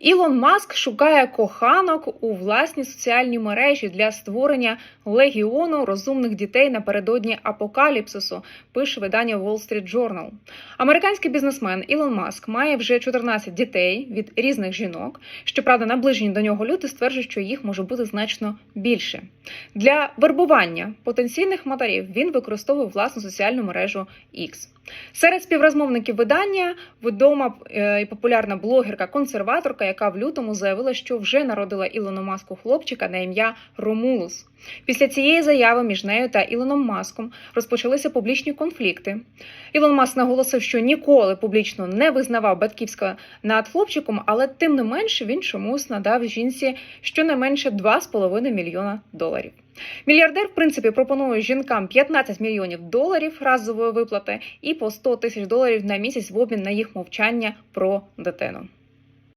Ілон Маск шукає коханок у власній соціальній мережі для створення легіону розумних дітей напередодні апокаліпсису. Пише видання Wall Street Journal. Американський бізнесмен Ілон Маск має вже 14 дітей від різних жінок. Щоправда, наближені до нього люди стверджують, що їх може бути значно більше. Для вербування потенційних матерів він використовує власну соціальну мережу X. Серед співрозмовників видання відома е, і популярна блогерка-консерваторка, яка в лютому заявила, що вже народила Ілону Маску хлопчика на ім'я Ромулус. Після цієї заяви між нею та Ілоном Маском розпочалися публічні конфлікти. Ілон Маск наголосив, що ніколи публічно не визнавав батьківська над хлопчиком, але тим не менше він чомусь надав жінці щонайменше 2,5 мільйона доларів. Мільярдер, в принципі, пропонує жінкам 15 мільйонів доларів разової виплати і по 100 тисяч доларів на місяць в обмін на їх мовчання про дитину.